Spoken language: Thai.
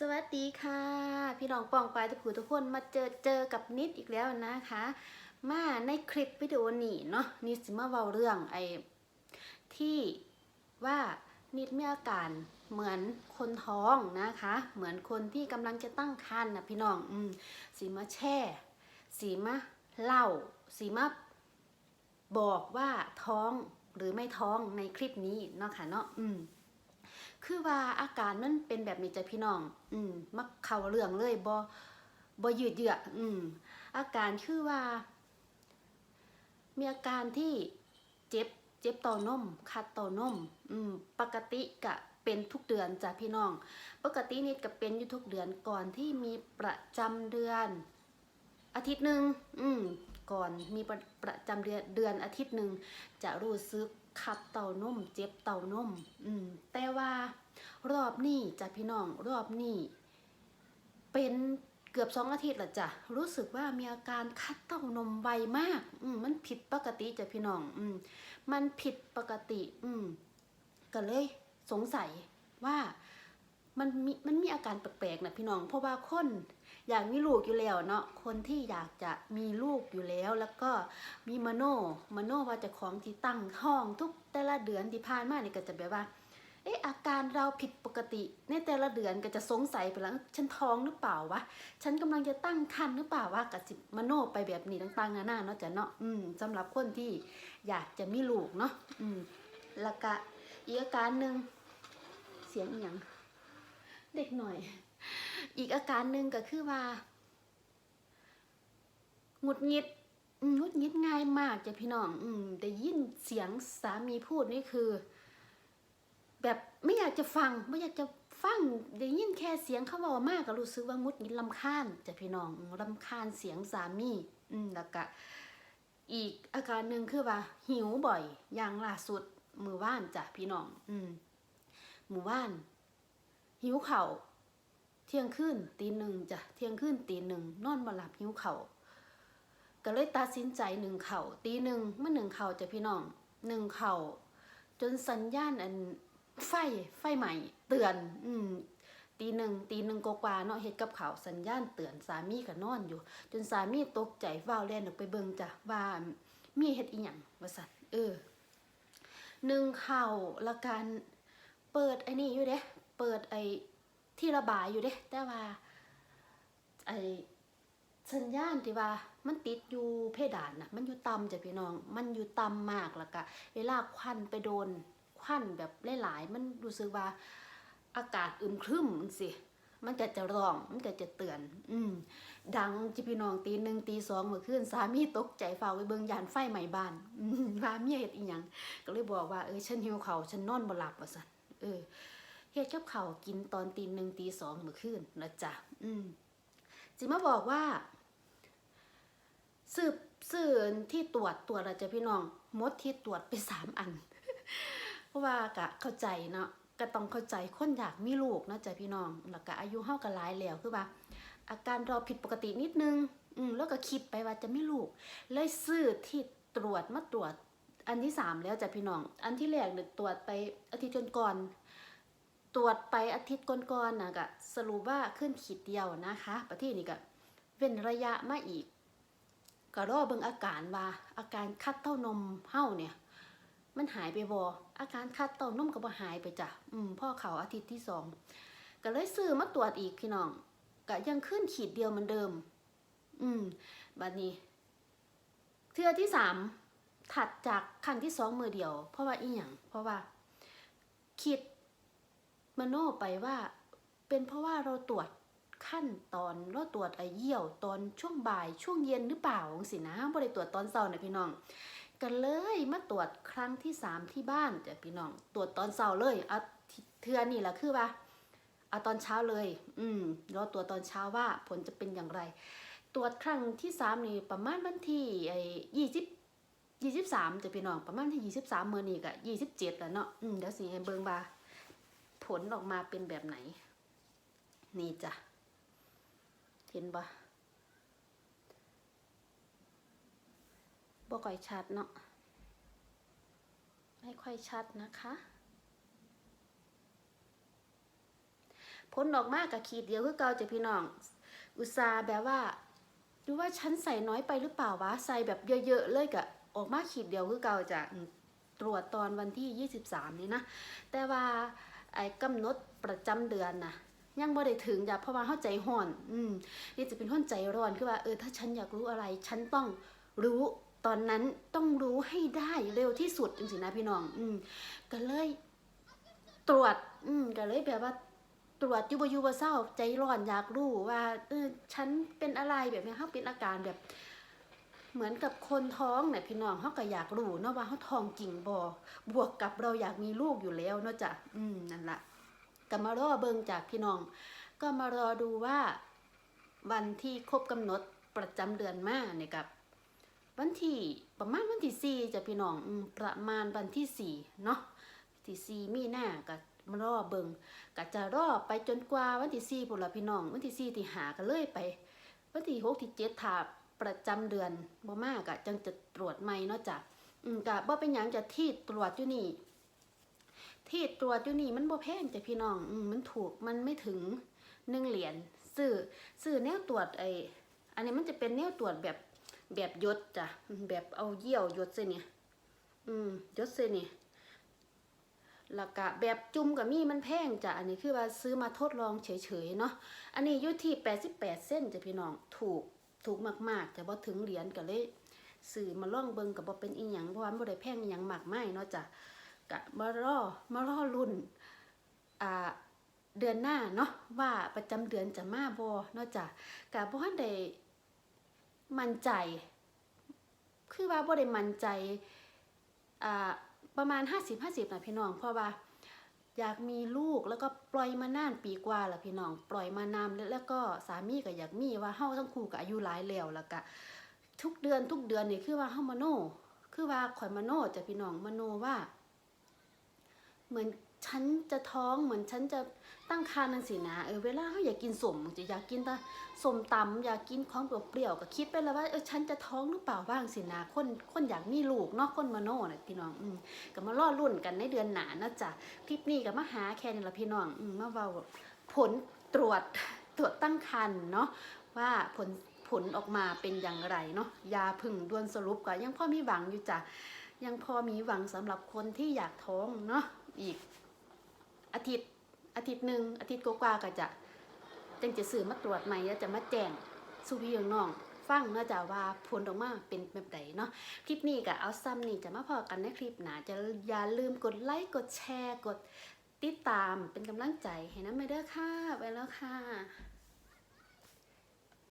สวัสดีค่ะ พี่น้องปองปลายทุกผู้ทุกคนมาเจอเจอกับนิดอีกแล้วนะคะ มาในคลิปวิดีโอนี้เนาะนิดสิมาเว้าเรื่องไอ้ที่ว่านิดมีอาการเหมือนคนท้องนะคะ เหมือนคนที่กำลังจะตั้งครรภ์นะพี่น้องอืมสีมาแช่ สีมาเล่า สีมาบอกว่าท้องหรือไม่ท้องในคลิปนี้เนาะค่ะเนาะอืม คือว่าอาการมันเป็นแบบนี้จ้ะพี่น้อง อืมมักเข้าเรื่องเลยบ่บ่ยืดเยื้ออืม อาการคือว่า มีอาการที่เจ็บ เจ็บต่อนมคัดต่อนม อืม ปกติกะเป็นทุกเดือนจ้ะพี่น้อง ปกตินี่ก็เป็นอยู่ทุกเดือนก่อนที่มีประจำเดือน อาทิตย์หนึ่งอืม ก่อนมีประประจำเดือนเดือนอาทิตย์หนึ่งจะรู้สึก ขัดเต่านมเจ็บเต่านมอืมแต่ว่ารอบนี้จ้ะพี่น้องรอบนี้เป็นเกือบสองอาทิตย์ละจ้ะรู้สึกว่ามีอาการคัดเต้านมไวมาก อืมมันผิดปกติจ้ะพี่น้อง อืมมันผิดปกติ อืมก็เลยสงสัยว่า มันมีมันมีอาการแปลกๆนะพี่น้อง เพราะว่าคนอยากมีลูกอยู่แล้วเนาะคนที่อยากจะมีลูกอยู่แล้ว แล้วก็มีมโนมโนว่าจะของที่ตั้งท้องทุกแต่ละเดือนที่ผ่านมาเนี่ยก็จะแบบว่าเอะอาการเราผิดปกติในแต่ละเดือนก็จะสงสัยไปแล้วฉันท้องหรือเปล่าวะฉันกำลังจะตั้งครรภ์หรือเปล่าวะกับสิมโนไปแบบนี้ต่างๆนานาเนาะจ้ะเนาะอืมสำหรับคนที่อยากจะมีลูกเนาะอืมแล้วก็อีกอาการหนึ่งเสียงอหย่าง เด็กหน่อย อีกอาการหนึ่งก็คือว่าหงุดหงิดหงุดหงิดง่ายมากจ้ะพี่น้อง อืมได้ยินเสียงสามีพูดนี่คือ แบบไม่อยากจะฟัง ไม่อยากจะฟังได้ยินแค่เสียงเขาบอกมากก็รู้สึกว่าหงุดหงิดลำคาญจ้ะพี่น้องลำคาญเสียงสามี อืมแล้วก็อีกอาการหนึ่งคือว่า หิวบ่อย อย่างล่าสุดมือว่านจ้ะพี่น้อง อืมมือว่าน หิวเข่าเที่ยงคืนตีหนึ่งจ้ะเที่ยงคืนตีหนึ่งนอนมาหลับหิวเข่าก็เลยตัดสินใจหนึ่งเข่าตีหนึ่งเมื่อหนึ่งเข่าจะพี่น้องหนึ่งเข่าจนสัญญาณอันไฟไฟใหม่ เตือน อืมตีหนึ่งตีหนึ่งกว่าเนาะเฮ็ดกับเข่าสัญญาณเตือนสามีก็นอนอยู่ จนสามีตกใจฟ้าวแล่นออกไปเบิ่งจ้ะว่ามีเฮ็ดอีหยังว่าซั่นเออหนึ่งเข่าละกันเปิดไอ้นี่อยู่เด้ เปิดไอ้ที่ระบายอยู่เด้แต่ว่าไอ้สัญญาณที่ว่ามันติดอยู่เพดานน่ะมันอยู่ต่ำจ้ะพี่น้อง มันอยู่ต่ำมากแล้วก็เวลาควันไปโดนควันแบบหลายๆมันรู้สึกว่าอากาศอึมครึมจังสิมันก็จะร้อง มันก็จะเตือน อืม ดังจิพี่น้องตีหนึ่งตีสองเมื่อคืนสามีตกใจฝ่าไปเบิงยานไฟใหม่บ้านอืมว่าเมียเฮ็ดอีหยังก็เลยบอกว่าเออฉันหิวเขาวฉันนอนบ่หลับว่าซั่นเออ เฮ็ดกับข้าวกินตอนตีหนึ่งตีสองเมื่อคืนนะจ๊ะอืมจิมาบอกว่า สืบสื่อที่ตรวจตรวจอาจจะพี่น้องมดที่ตรวจไปสามอัน เพราะว่ากะเข้าใจเนาะก็ต้องเข้าใจคนอยากมีลูกเนาะจ้ะพี่น้องแล้วก็อายุเฮาก็หลายแล้วคือว่า อาการเราผิดปกตินิดนึง อืมแล้วก็คิดไปว่าจะไม่ลูก เลยซื้อที่ตรวจมาตรวจอันที่สามแล้วจ้ะพี่น้อง อันที่แรกเนี่ยตรวจไปอาทิตย์ก่อนๆ ตรวจไปอาทิตย์ก่อนๆนะก็สรุปว่าขึ้นขีดเดียวนะคะ ประเทศนี้ก็เว้นระยะมาอีก ก็รอเบิ่งอาการว่าอาการคัดเต้านมเฮาเนี่ย มันหายไปบ่อาการคัดเต้านมก็บ่หายไปจ้ะอืมพ่อเขาอาทิตย์ที่สองก็เลยซื้อมาตรวจอีกพี่น้องก็ยังขึ้นขีดเดียวเหมือนเดิม อืมบัดนี้ เทื่อที่สามถัดจากครั้งที่สองมือเดียว เพราะว่าอีหยังเพราะว่าคิด มโนไปว่า เป็นเพราะว่าเราตรวจขั้นตอนเราตรวจไอเยี่ยวตอนช่วงบ่ายช่วงเย็นหรือเปล่าสินะบ่ได้ตรวจตอนเช้านะพี่น้องก็เลยมาตรวจครั้งที่สามที่บ้านจ้ะพี่น้อง ตรวจตอนเช้าเลยเอาเทือนี่แหละคือว่าเอาตอนเช้าเลย อืมรอตรวจตอนเช้าว่าผลจะเป็นอย่างไร ตรวจครั้งที่สามนี่ประมาณวันที่ไอ้ยี่สิบยี่สิบสามจะพี่น้องประมาณที่ยี่สิบสามเมื่อนี่ก็ยี่สิบเจ็ดแล้วเนาะอืมเดี๋ยวสิให้เบิ่งว่า ผลออกมาเป็นแบบไหน นี่จ้ะ เห็นปะบ่ค่อยชัดเนาะ ไม่ค่อยชัดนะคะ ผลออกมากกับขีดเดียวคือเก่าจะพี่น้อง อุตสาแบบว่า ดูว่าฉันใส่น้อยไปหรือเปล่าวะ ใส่แบบเยอะๆเลยกะออกมาขีดเดียวคือเก่าจะตรวจตอนวันที่ 23 นี่นะ แต่ว่า ไอ้กำหนดประจำเดือนนะยังบ่ได้ถึงจ้ะเพราะว่าเข้าใจห่อน อืมนี่จะเป็นคนใจร้อนคือว่าเออถ้าฉันอยากรู้อะไร ฉันต้องรู้ตอนนั้นต้องรู้ให้ได้เร็วที่สุดจริงๆนะพี่น้อง อืมก็เลยตรวจ อืมก็เลยแบบว่าตรวจยูบยูบเศร้าใจร้อนอยากรู้ว่าเออฉันเป็นอะไรแบบนี้เขาเป็นอาการแบบ เหมือนกับคนท้องเนี่ยพี่น้องเขาก็อยากรู้เนาะว่าเขาท้องจริงบอบวกกับเราอยากมีลูกอยู่แล้วเนาะจ้ะอืมนั่นละก็มารอเบิงจากพี่น้อง ก็มารอดูว่า วันที่ครบกำหนดประจำเดือนมาเนี่ยกับ วันที่ประมาณวันที่สี่จ้ะพี่น้องอประมาณวันที่สี่เนาะที่สี่มีหน้าก็มารอเบิงก็จะรอไปจนกว่าวันที่สี่พุ่นละพี่น้อง วันที่สี่ที่หากันเลยไป วันที่หกที่เจ็ดถา ประจำเดือนบ่มากอะจังจะตรวจใหม่เนาะจ้ะอืมก็บ่เป็นหยังจะที่ตรวจอยู่นี่ ที่ตรวจอยู่นี่มันบ่แพงจ้ะพี่น้องอืมมันถูกมันไม่ถึงหนึ่งเหรียญซื้อซื้อแนวตรวจไออันนี้มันจะเป็นแนวตรวจแบบแบบยศจ้ะแบบเอาเยี่ยวยศเส้นเนี่ยอืมยศเส้นนี่แล้วก็แบบจุ่มกับมีมันแพงจ้ะอันนี้คือว่าซื้อมาทดลองเฉยๆเนาะอันนี้อยู่ที่88เส้นจ้ะพี่น้องถูก ถูกมากๆจะบ่ถึงเหรียญก็เลยซื้อมาล่องเบิงกับบ่เป็นอีหยังเพราะว่าบ่ได้แพงอีหยังมากมายเนาะจ้ะกะมารอมารอรุ่นอ่าเดือนหน้าเนาะว่าประจำเดือนจะมาบ่เนาะจ้ะกะบ่ทันได้มั่นใจ คือว่าบ่ได้มั่นใจอ่าประมาณ 50 50นะพี่น้องเพราะว่า อยากมีลูกแล้วก็ปล่อยมานานปีกว่าละพี่น้อง ปล่อยมานานแล้วก็สามีก็อยากมีว่าเฮาทั้งคู่ก็อายุหลายแล้วแล้วก็ทุกเดือนทุกเดือนนี่คือว่าเฮามโน คือว่าข่อยมโนจะพี่น้องมโนว่า เหมือน ฉันจะท้องเหมือนฉันจะตั้งครรภ์นั่นสินะเออเวลาเขาอยากกินสมจะอยากกินแต่สมตำอยากกินของเปรี้ยวๆก็คิดไปแล้วว่าเออฉันจะท้องหรือเปล่าบ้างสินะคนคนอยากมีลูกเนาะคนมโนนะพี่น้องอืมก็มาล่อรุ่นกันในเดือนหนานะจ๊ะคลิปนี้ก็มาหาแค่นี้ละพี่น้องอืมมาเว้าผลตรวจตรวจตั้งครรภ์เนาะว่าผลผลออกมาเป็นอย่างไรเนาะยาพึ่งด่วนสรุปก็ยังพอมีหวังอยู่จ้ะยังพอมีหวังสำหรับคนที่อยากท้องเนาะอีก อาทิตย์อาทิตย์หนึ่งอาทิตย์กว่าๆก็จะจังจะสื่อมาตรวจใหม่แล้วจะมาแจ้งสู่พี่น้องฟังเนาะจ้ะว่าผลออกมาเป็นแบบใดเนาะคลิปนี้ก็เอาซ้ำนี่จะมาพอกันในคลิปหนาจะอย่าลืมกดไลค์กดแชร์กดติดตามเป็นกำลังใจให้น้ำไม่เด้อค่ะไปแล้วค่ะ